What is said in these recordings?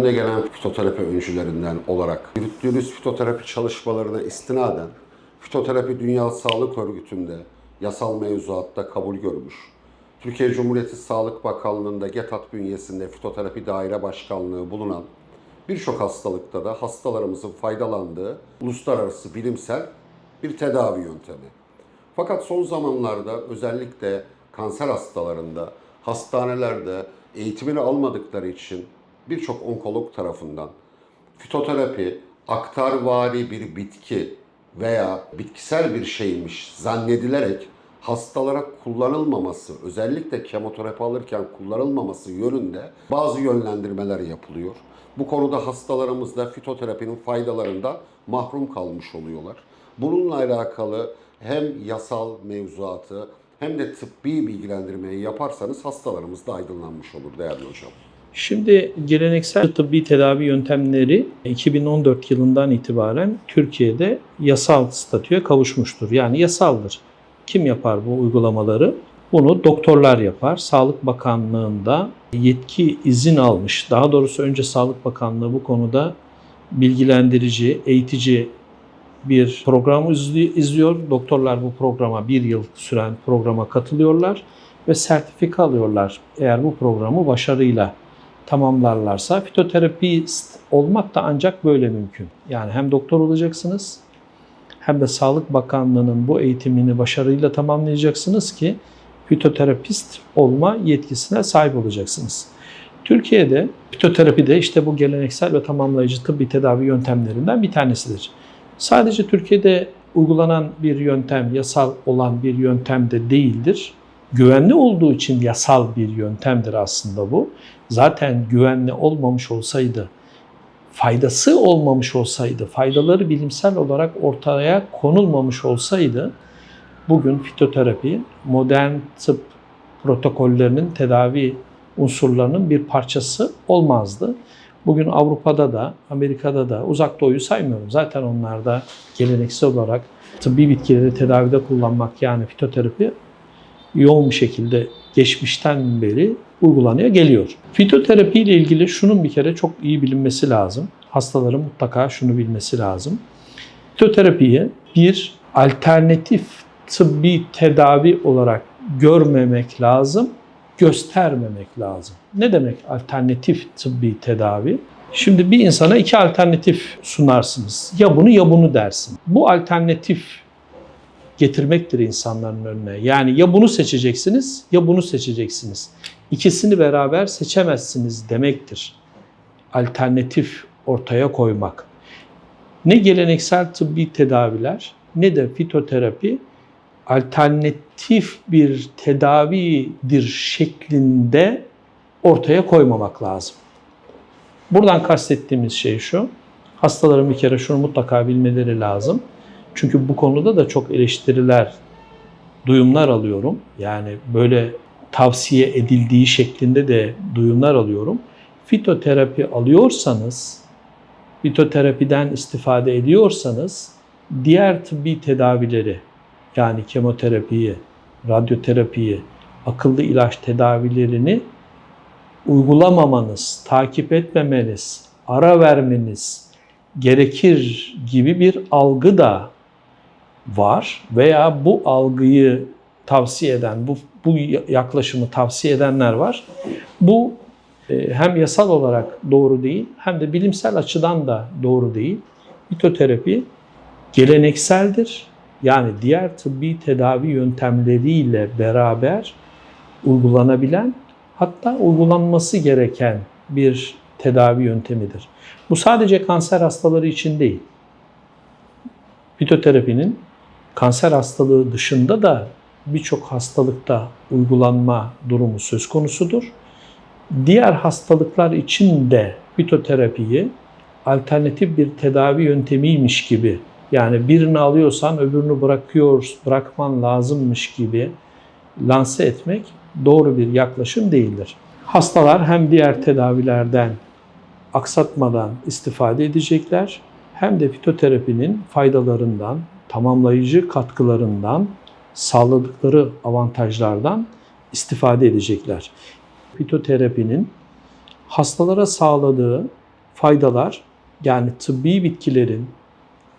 önüne gelen fitoterapi öncülerinden olarak yürüttüğünüz fitoterapi çalışmalarına istinaden Fitoterapi Dünya Sağlık Örgütü'nde yasal mevzuatta kabul görmüş. Türkiye Cumhuriyeti Sağlık Bakanlığı'nda GETAT bünyesinde fitoterapi daire başkanlığı bulunan birçok hastalıkta da hastalarımızın faydalandığı uluslararası bilimsel bir tedavi yöntemi. Fakat son zamanlarda özellikle kanser hastalarında hastanelerde eğitimini almadıkları için birçok onkolog tarafından fitoterapi aktarvari bir bitki veya bitkisel bir şeymiş zannedilerek hastalara kullanılmaması, özellikle kemoterapi alırken kullanılmaması yönünde bazı yönlendirmeler yapılıyor. Bu konuda hastalarımız da fitoterapinin faydalarından mahrum kalmış oluyorlar. Bununla alakalı hem yasal mevzuatı hem de tıbbi bilgilendirmeyi yaparsanız hastalarımız da aydınlanmış olur değerli hocam. Şimdi geleneksel tıbbi tedavi yöntemleri 2014 yılından itibaren Türkiye'de yasal statüye kavuşmuştur. Yani yasaldır. Kim yapar bu uygulamaları? Bunu doktorlar yapar. Sağlık Bakanlığı'nda yetki izin almış. Daha doğrusu önce Sağlık Bakanlığı bu konuda bilgilendirici, eğitici bir program izli- izliyor. Doktorlar bu programa bir yıl süren programa katılıyorlar ve sertifika alıyorlar. Eğer bu programı başarıyla tamamlarlarsa fitoterapist olmak da ancak böyle mümkün. Yani hem doktor olacaksınız hem de Sağlık Bakanlığı'nın bu eğitimini başarıyla tamamlayacaksınız ki fitoterapist olma yetkisine sahip olacaksınız. Türkiye'de fitoterapi de işte bu geleneksel ve tamamlayıcı tıbbi tedavi yöntemlerinden bir tanesidir. Sadece Türkiye'de uygulanan bir yöntem, yasal olan bir yöntem de değildir. Güvenli olduğu için yasal bir yöntemdir aslında bu. Zaten güvenli olmamış olsaydı, faydası olmamış olsaydı, faydaları bilimsel olarak ortaya konulmamış olsaydı bugün fitoterapi modern tıp protokollerinin tedavi unsurlarının bir parçası olmazdı. Bugün Avrupa'da da, Amerika'da da, uzak doğuyu saymıyorum. Zaten onlarda geleneksel olarak tıbbi bitkileri tedavide kullanmak yani fitoterapi yoğun bir şekilde geçmişten beri uygulanıyor, geliyor. Fitoterapi ile ilgili şunun bir kere çok iyi bilinmesi lazım. Hastaların mutlaka şunu bilmesi lazım. Fitoterapiyi bir alternatif tıbbi tedavi olarak görmemek lazım, göstermemek lazım. Ne demek alternatif tıbbi tedavi? Şimdi bir insana iki alternatif sunarsınız. Ya bunu ya bunu dersin. Bu alternatif getirmektir insanların önüne. Yani ya bunu seçeceksiniz ya bunu seçeceksiniz. İkisini beraber seçemezsiniz demektir. Alternatif ortaya koymak. Ne geleneksel tıbbi tedaviler ne de fitoterapi alternatif bir tedavidir şeklinde ortaya koymamak lazım. Buradan kastettiğimiz şey şu. Hastaların bir kere şunu mutlaka bilmeleri lazım. Çünkü bu konuda da çok eleştiriler, duyumlar alıyorum. Yani böyle tavsiye edildiği şeklinde de duyumlar alıyorum. Fitoterapi alıyorsanız, fitoterapiden istifade ediyorsanız diğer tıbbi tedavileri yani kemoterapiyi, radyoterapiyi, akıllı ilaç tedavilerini uygulamamanız, takip etmemeniz, ara vermeniz gerekir gibi bir algı da var veya bu algıyı tavsiye eden, bu, bu yaklaşımı tavsiye edenler var. Bu e, hem yasal olarak doğru değil hem de bilimsel açıdan da doğru değil. Fitoterapi gelenekseldir. Yani diğer tıbbi tedavi yöntemleriyle beraber uygulanabilen hatta uygulanması gereken bir tedavi yöntemidir. Bu sadece kanser hastaları için değil. Fitoterapinin kanser hastalığı dışında da birçok hastalıkta uygulanma durumu söz konusudur. Diğer hastalıklar için de fitoterapiyi alternatif bir tedavi yöntemiymiş gibi yani birini alıyorsan öbürünü bırakıyor, bırakman lazımmış gibi lanse etmek doğru bir yaklaşım değildir. Hastalar hem diğer tedavilerden aksatmadan istifade edecekler hem de fitoterapinin faydalarından, tamamlayıcı katkılarından, sağladıkları avantajlardan istifade edecekler. Fitoterapinin hastalara sağladığı faydalar yani tıbbi bitkilerin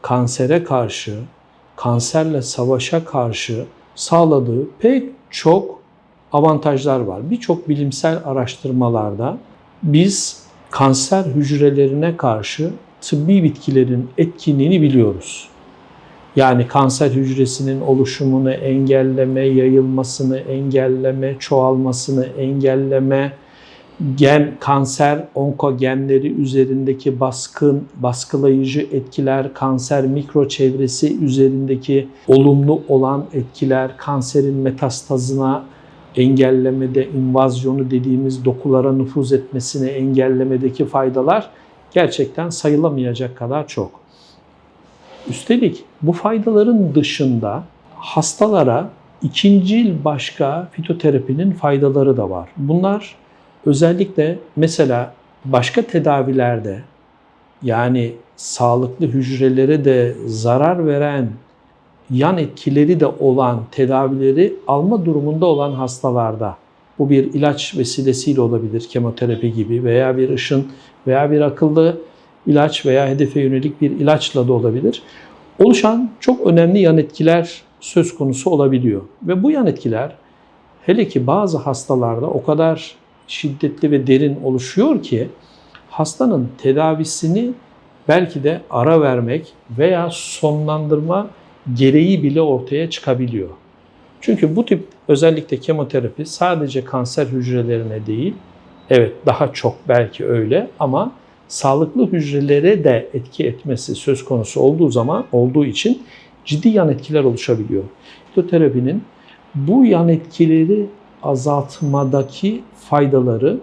kansere karşı, kanserle savaşa karşı sağladığı pek çok avantajlar var. Birçok bilimsel araştırmalarda biz kanser hücrelerine karşı tıbbi bitkilerin etkinliğini biliyoruz. Yani kanser hücresinin oluşumunu engelleme, yayılmasını engelleme, çoğalmasını engelleme, gen kanser onkogenleri üzerindeki baskın, baskılayıcı etkiler, kanser mikro çevresi üzerindeki olumlu olan etkiler, kanserin metastazına engellemede, invazyonu dediğimiz dokulara nüfuz etmesini engellemedeki faydalar gerçekten sayılamayacak kadar çok. Üstelik bu faydaların dışında hastalara ikincil başka fitoterapinin faydaları da var. Bunlar özellikle mesela başka tedavilerde yani sağlıklı hücrelere de zarar veren yan etkileri de olan tedavileri alma durumunda olan hastalarda bu bir ilaç vesilesiyle olabilir kemoterapi gibi veya bir ışın veya bir akıllı ilaç veya hedefe yönelik bir ilaçla da olabilir. Oluşan çok önemli yan etkiler söz konusu olabiliyor. Ve bu yan etkiler hele ki bazı hastalarda o kadar şiddetli ve derin oluşuyor ki hastanın tedavisini belki de ara vermek veya sonlandırma gereği bile ortaya çıkabiliyor. Çünkü bu tip özellikle kemoterapi sadece kanser hücrelerine değil, evet daha çok belki öyle ama sağlıklı hücrelere de etki etmesi söz konusu olduğu zaman olduğu için ciddi yan etkiler oluşabiliyor. Fitoterapinin bu yan etkileri azaltmadaki faydaları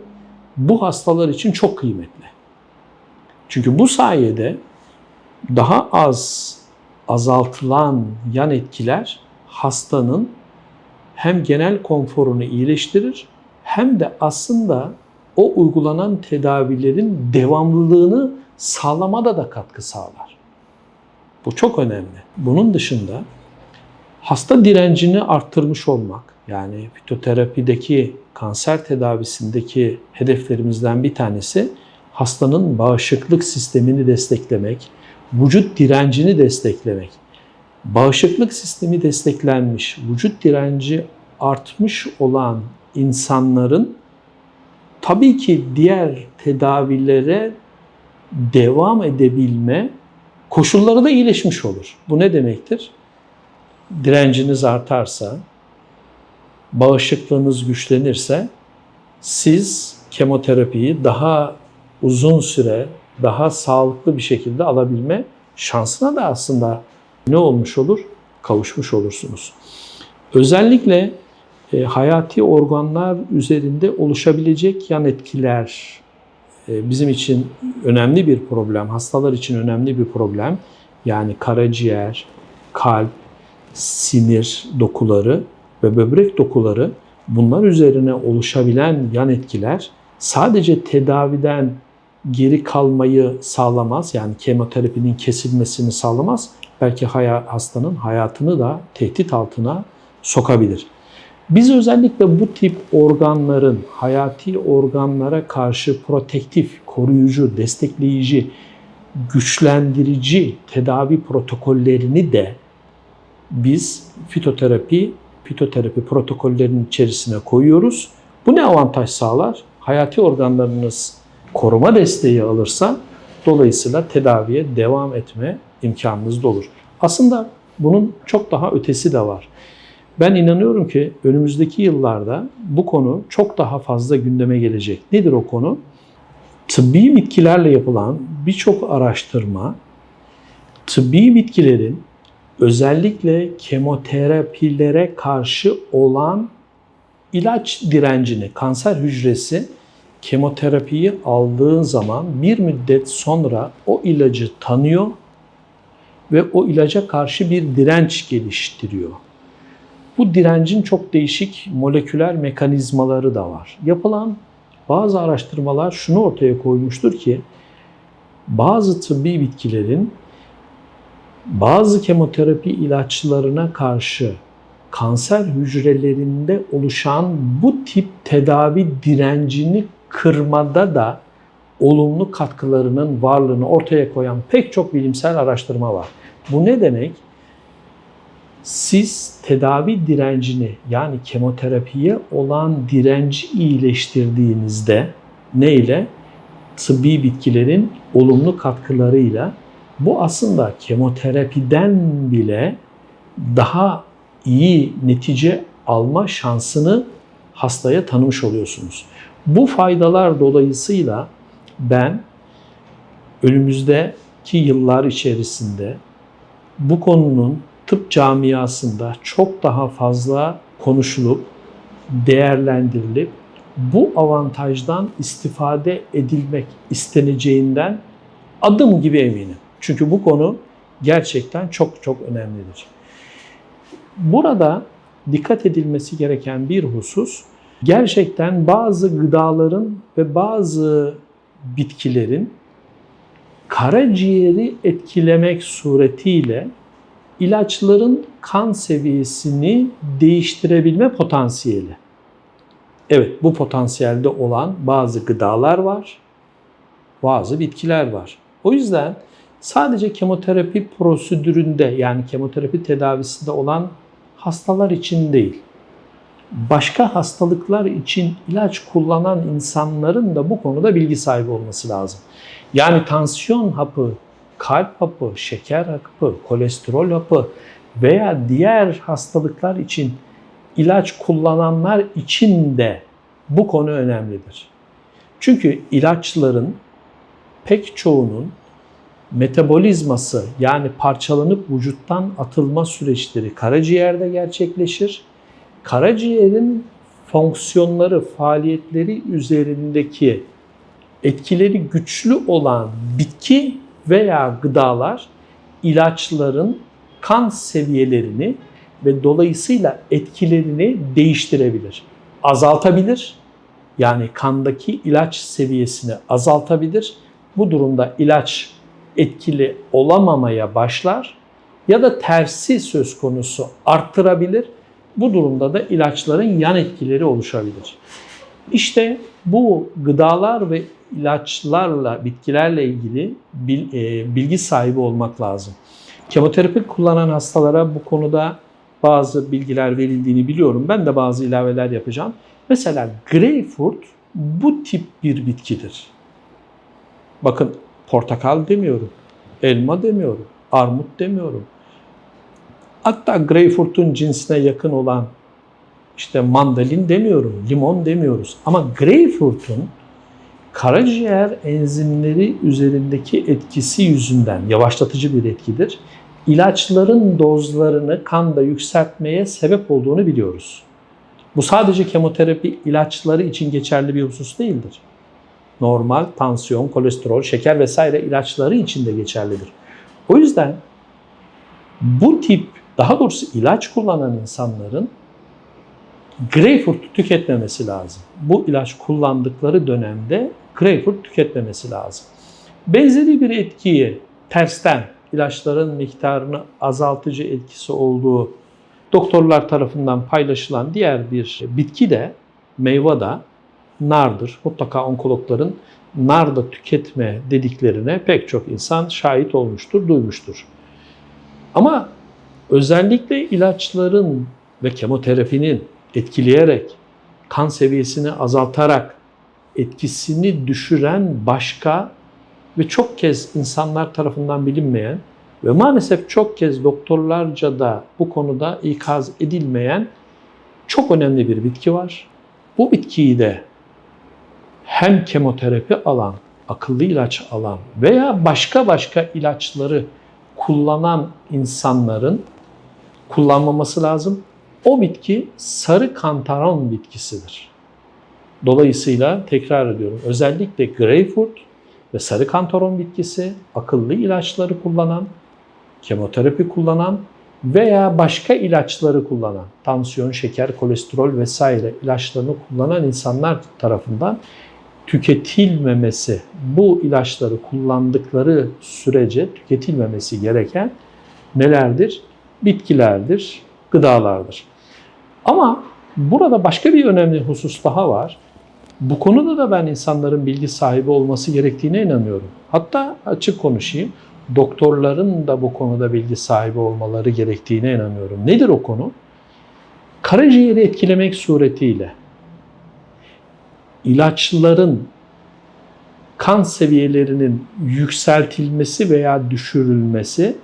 bu hastalar için çok kıymetli. Çünkü bu sayede daha az azaltılan yan etkiler hastanın hem genel konforunu iyileştirir hem de aslında o uygulanan tedavilerin devamlılığını sağlamada da katkı sağlar. Bu çok önemli. Bunun dışında hasta direncini arttırmış olmak, yani fitoterapideki kanser tedavisindeki hedeflerimizden bir tanesi hastanın bağışıklık sistemini desteklemek, vücut direncini desteklemek. Bağışıklık sistemi desteklenmiş, vücut direnci artmış olan insanların tabii ki diğer tedavilere devam edebilme koşulları da iyileşmiş olur. Bu ne demektir? Direnciniz artarsa, bağışıklığınız güçlenirse siz kemoterapiyi daha uzun süre, daha sağlıklı bir şekilde alabilme şansına da aslında ne olmuş olur? Kavuşmuş olursunuz. Özellikle e, hayati organlar üzerinde oluşabilecek yan etkiler e, bizim için önemli bir problem, hastalar için önemli bir problem. Yani karaciğer, kalp, sinir dokuları ve böbrek dokuları bunlar üzerine oluşabilen yan etkiler sadece tedaviden geri kalmayı sağlamaz. Yani kemoterapinin kesilmesini sağlamaz. Belki hastanın hayatını da tehdit altına sokabilir. Biz özellikle bu tip organların hayati organlara karşı protektif, koruyucu, destekleyici, güçlendirici tedavi protokollerini de biz fitoterapi, fitoterapi protokollerinin içerisine koyuyoruz. Bu ne avantaj sağlar? Hayati organlarınız koruma desteği alırsa dolayısıyla tedaviye devam etme imkanınız da olur. Aslında bunun çok daha ötesi de var. Ben inanıyorum ki önümüzdeki yıllarda bu konu çok daha fazla gündeme gelecek. Nedir o konu? Tıbbi bitkilerle yapılan birçok araştırma tıbbi bitkilerin özellikle kemoterapilere karşı olan ilaç direncini, kanser hücresi kemoterapiyi aldığın zaman bir müddet sonra o ilacı tanıyor ve o ilaca karşı bir direnç geliştiriyor. Bu direncin çok değişik moleküler mekanizmaları da var. Yapılan bazı araştırmalar şunu ortaya koymuştur ki bazı tıbbi bitkilerin bazı kemoterapi ilaçlarına karşı kanser hücrelerinde oluşan bu tip tedavi direncini kırmada da olumlu katkılarının varlığını ortaya koyan pek çok bilimsel araştırma var. Bu ne demek? Siz tedavi direncini yani kemoterapiye olan direnci iyileştirdiğinizde ne ile? Tıbbi bitkilerin olumlu katkılarıyla bu aslında kemoterapiden bile daha iyi netice alma şansını hastaya tanımış oluyorsunuz. Bu faydalar dolayısıyla ben önümüzdeki yıllar içerisinde bu konunun tıp camiasında çok daha fazla konuşulup, değerlendirilip bu avantajdan istifade edilmek isteneceğinden adım gibi eminim. Çünkü bu konu gerçekten çok çok önemlidir. Burada dikkat edilmesi gereken bir husus gerçekten bazı gıdaların ve bazı bitkilerin karaciğeri etkilemek suretiyle ilaçların kan seviyesini değiştirebilme potansiyeli. Evet, bu potansiyelde olan bazı gıdalar var, bazı bitkiler var. O yüzden sadece kemoterapi prosedüründe yani kemoterapi tedavisinde olan hastalar için değil, başka hastalıklar için ilaç kullanan insanların da bu konuda bilgi sahibi olması lazım. Yani tansiyon hapı, kalp hapı, şeker hapı, kolesterol hapı veya diğer hastalıklar için ilaç kullananlar için de bu konu önemlidir. Çünkü ilaçların pek çoğunun metabolizması yani parçalanıp vücuttan atılma süreçleri karaciğerde gerçekleşir. Karaciğerin fonksiyonları, faaliyetleri üzerindeki etkileri güçlü olan bitki veya gıdalar ilaçların kan seviyelerini ve dolayısıyla etkilerini değiştirebilir. Azaltabilir. Yani kandaki ilaç seviyesini azaltabilir. Bu durumda ilaç etkili olamamaya başlar ya da tersi söz konusu arttırabilir. Bu durumda da ilaçların yan etkileri oluşabilir. İşte bu gıdalar ve ilaçlarla, bitkilerle ilgili e, bilgi sahibi olmak lazım. Kemoterapi kullanan hastalara bu konuda bazı bilgiler verildiğini biliyorum. Ben de bazı ilaveler yapacağım. Mesela greyfurt bu tip bir bitkidir. Bakın portakal demiyorum, elma demiyorum, armut demiyorum. Hatta greyfurtun cinsine yakın olan işte mandalin demiyorum, limon demiyoruz. Ama greyfurtun karaciğer enzimleri üzerindeki etkisi yüzünden yavaşlatıcı bir etkidir. İlaçların dozlarını kanda yükseltmeye sebep olduğunu biliyoruz. Bu sadece kemoterapi ilaçları için geçerli bir husus değildir. Normal tansiyon, kolesterol, şeker vesaire ilaçları için de geçerlidir. O yüzden bu tip daha doğrusu ilaç kullanan insanların greyfurt tüketmemesi lazım. Bu ilaç kullandıkları dönemde greyfurt tüketmemesi lazım. Benzeri bir etkiyi tersten ilaçların miktarını azaltıcı etkisi olduğu doktorlar tarafından paylaşılan diğer bir bitki de meyve de nardır. Mutlaka onkologların nar da tüketme dediklerine pek çok insan şahit olmuştur, duymuştur. Ama özellikle ilaçların ve kemoterapinin etkileyerek, kan seviyesini azaltarak etkisini düşüren başka ve çok kez insanlar tarafından bilinmeyen ve maalesef çok kez doktorlarca da bu konuda ikaz edilmeyen çok önemli bir bitki var. Bu bitkiyi de hem kemoterapi alan, akıllı ilaç alan veya başka başka ilaçları kullanan insanların kullanmaması lazım. O bitki sarı kantaron bitkisidir. Dolayısıyla tekrar ediyorum özellikle greyfurt ve sarı kantaron bitkisi akıllı ilaçları kullanan, kemoterapi kullanan veya başka ilaçları kullanan, tansiyon, şeker, kolesterol vesaire ilaçlarını kullanan insanlar tarafından tüketilmemesi, bu ilaçları kullandıkları sürece tüketilmemesi gereken nelerdir? Bitkilerdir, gıdalardır. Ama burada başka bir önemli husus daha var. Bu konuda da ben insanların bilgi sahibi olması gerektiğine inanıyorum. Hatta açık konuşayım, doktorların da bu konuda bilgi sahibi olmaları gerektiğine inanıyorum. Nedir o konu? Karaciğeri etkilemek suretiyle ilaçların kan seviyelerinin yükseltilmesi veya düşürülmesi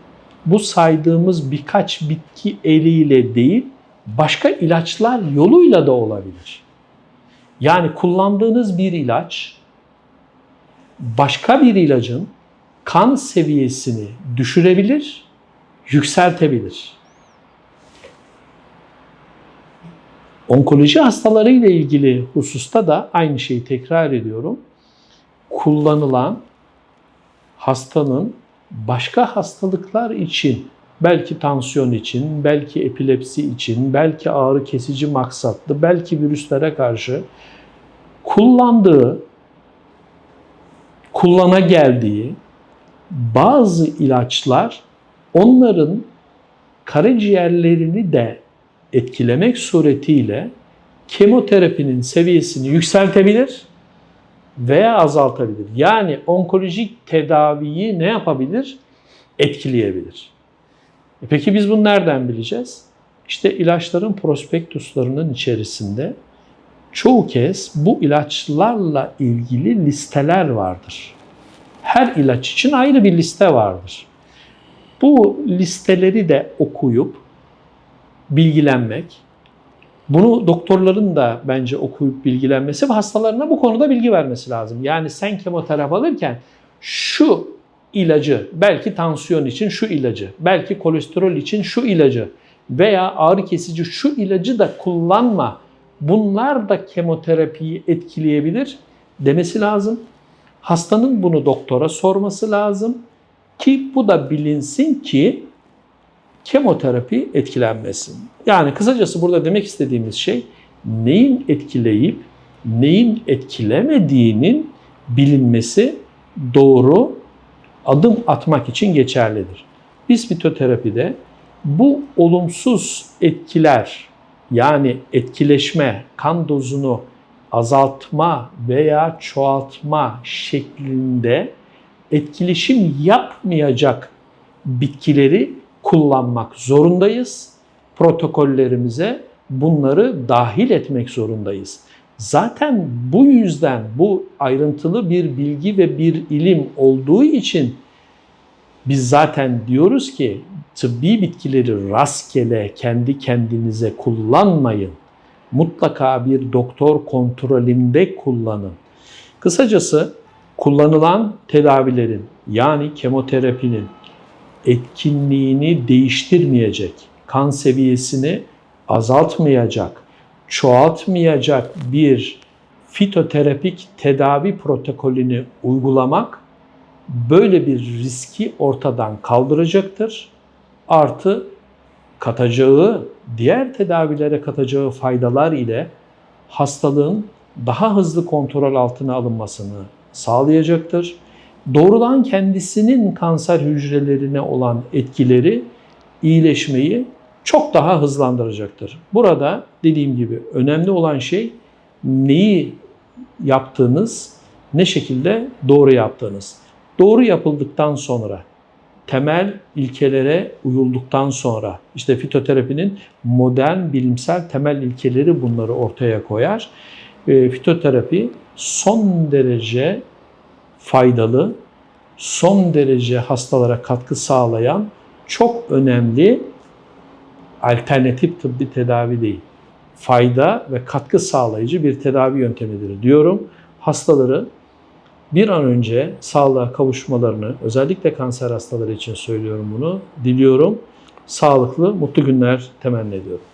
bu saydığımız birkaç bitki eliyle değil, başka ilaçlar yoluyla da olabilir. Yani kullandığınız bir ilaç başka bir ilacın kan seviyesini düşürebilir, yükseltebilir. Onkoloji hastaları ile ilgili hususta da aynı şeyi tekrar ediyorum. Kullanılan hastanın başka hastalıklar için, belki tansiyon için, belki epilepsi için, belki ağrı kesici maksatlı, belki virüslere karşı kullandığı, kullana geldiği bazı ilaçlar onların karaciğerlerini de etkilemek suretiyle kemoterapinin seviyesini yükseltebilir veya azaltabilir. Yani onkolojik tedaviyi ne yapabilir? Etkileyebilir. E peki biz bunu nereden bileceğiz? İşte ilaçların prospektuslarının içerisinde çoğu kez bu ilaçlarla ilgili listeler vardır. Her ilaç için ayrı bir liste vardır. Bu listeleri de okuyup bilgilenmek, bunu doktorların da bence okuyup bilgilenmesi ve hastalarına bu konuda bilgi vermesi lazım. Yani sen kemoterapi alırken şu ilacı, belki tansiyon için şu ilacı, belki kolesterol için şu ilacı veya ağrı kesici şu ilacı da kullanma. Bunlar da kemoterapiyi etkileyebilir demesi lazım. Hastanın bunu doktora sorması lazım ki bu da bilinsin ki kemoterapi etkilenmesin. Yani kısacası burada demek istediğimiz şey neyin etkileyip neyin etkilemediğinin bilinmesi doğru adım atmak için geçerlidir. Biz fitoterapide bu olumsuz etkiler yani etkileşme, kan dozunu azaltma veya çoğaltma şeklinde etkileşim yapmayacak bitkileri kullanmak zorundayız. Protokollerimize bunları dahil etmek zorundayız. Zaten bu yüzden bu ayrıntılı bir bilgi ve bir ilim olduğu için biz zaten diyoruz ki tıbbi bitkileri rastgele kendi kendinize kullanmayın. Mutlaka bir doktor kontrolünde kullanın. Kısacası kullanılan tedavilerin yani kemoterapinin etkinliğini değiştirmeyecek, kan seviyesini azaltmayacak, çoğaltmayacak bir fitoterapik tedavi protokolünü uygulamak böyle bir riski ortadan kaldıracaktır. Artı katacağı, diğer tedavilere katacağı faydalar ile hastalığın daha hızlı kontrol altına alınmasını sağlayacaktır. Doğrudan kendisinin kanser hücrelerine olan etkileri iyileşmeyi çok daha hızlandıracaktır. Burada dediğim gibi önemli olan şey neyi yaptığınız, ne şekilde doğru yaptığınız. Doğru yapıldıktan sonra, temel ilkelere uyulduktan sonra, işte fitoterapinin modern bilimsel temel ilkeleri bunları ortaya koyar. E, fitoterapi son derece faydalı, son derece hastalara katkı sağlayan çok önemli alternatif tıbbi tedavi değil. Fayda ve katkı sağlayıcı bir tedavi yöntemidir diyorum. Hastaları bir an önce sağlığa kavuşmalarını, özellikle kanser hastaları için söylüyorum bunu, diliyorum. Sağlıklı, mutlu günler temenni ediyorum.